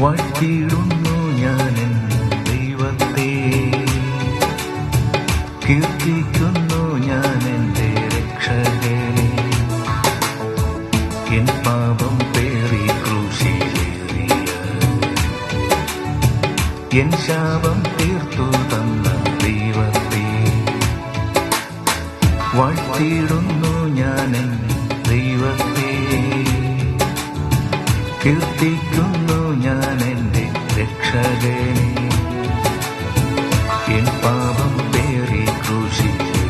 വാഴ്ത്തിയിടുന്നു ഞാൻ ദൈവത്തെ. കീർത്തിക്കുന്നു ഞാൻ എന്റെ രക്ഷകനെ. എൻ പാപം പേറി ക്രൂശിലേറിയ. എൻ ശാപം തീർത്തു തന്ന ദൈവത്തെ. വാഴ്ത്തിയിടുന്നു ഞാൻ ദൈവത്തെ. കീർത്തിക്കുന്നു ഞാൻ എന്റെ രക്ഷകനെ. എൻ പാപം പേറി ക്രൂശിച്ചു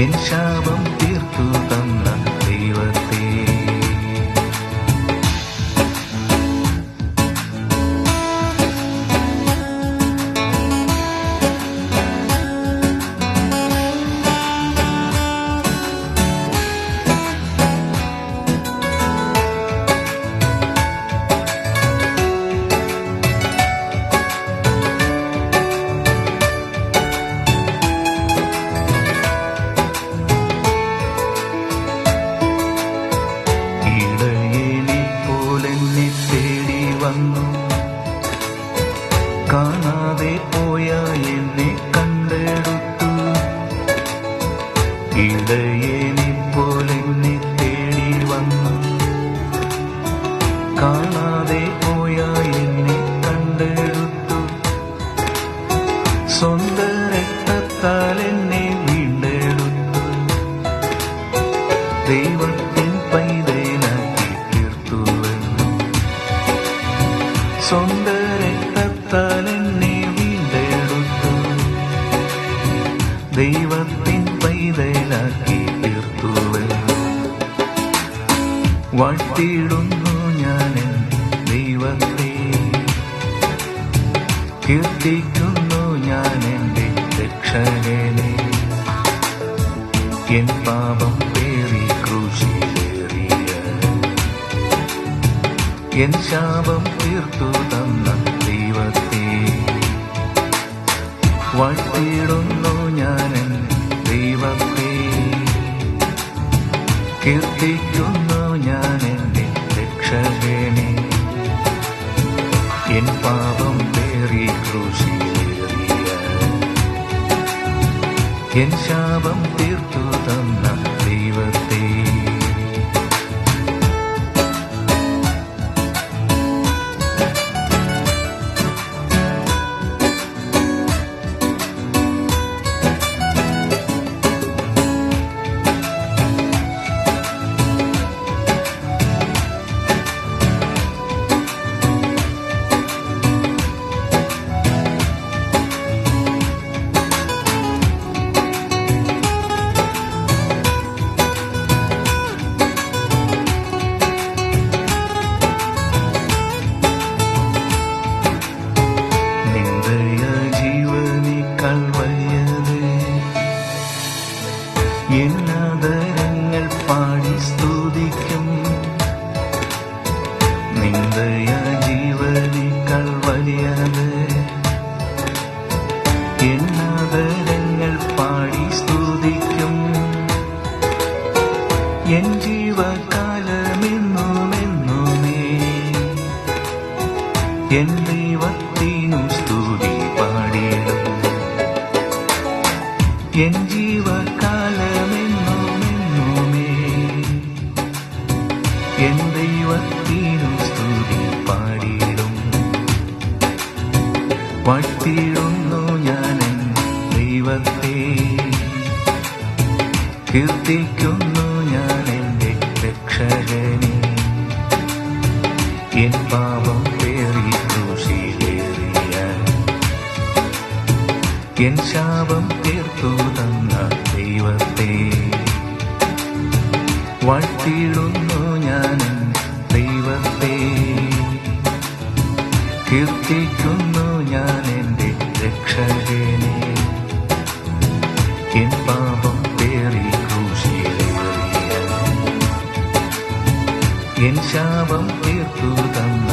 എൻ ശാപം കാണാതെ പോയ എന്നെ കണ്ടെടുത്തു. സ്വന്ത രക്തത്താൽ എന്നെ വീണ്ടെടുത്തു. ദൈവത്തിൻ പൈതലാക്കി തീർത്തുവെന്നു. സ്വന്ത രക്തത്താൽ എന്നെ വീണ്ടെടുത്തു. ദൈവത്തിൻ പൈതലാക്കി തീർത്തുവെന്നു. വാഴ്ത്തിയിടുന്നു ഞാൻ ദൈവത്തെ കീർത്തിക്കുന്നു ഞാൻ എന്റെ രക്ഷകനെ. എൻ പാപം പേറി ക്രൂശിലേറിയ എൻ ശാപം തീർത്തു തന്ന ദൈവത്തെ. വാഴ്ത്തിയിടുന്നു ഞാൻ ദൈവത്തെ. കീർത്തിക്കുന്നു ഞാൻ എന്റെ രക്ഷകനെ എൻ പാപം പേറി ക്രൂശിലേറിയ എൻ ശാപം തീർത്തു തന്ന പാടി സ്തുതിക്കും. നിന്ദയ ജീവനിക്കാൾ വലിയത് എന്നാദരങ്ങൾ പാടി സ്തുതിക്കും. എൻ ജീവകാലമെന്നുമെന്നുമേ എൻ ദൈവത്തിനും സ്തുതി പാടിയിടും. എൻ എൻ സ്തുതി ഞാൻ കീർത്തിക്കുന്നു ഞാൻ എന്റെ രക്ഷകനെ. എൻ പാപം പേറി ക്രൂശിലേറിയ എൻ ശാപം തീർത്തു തന്ന ദൈവത്തെ. വാഴ്ത്തിയിടുന്നു എൻ ദൈവത്തെ. കീർത്തിക്കുന്നു ഞാൻ എന്റെ രക്ഷകനെ. എൻ പാപം പേറി ക്രൂശിലേറിയ എൻ ശാപം തീർത്തു തന്ന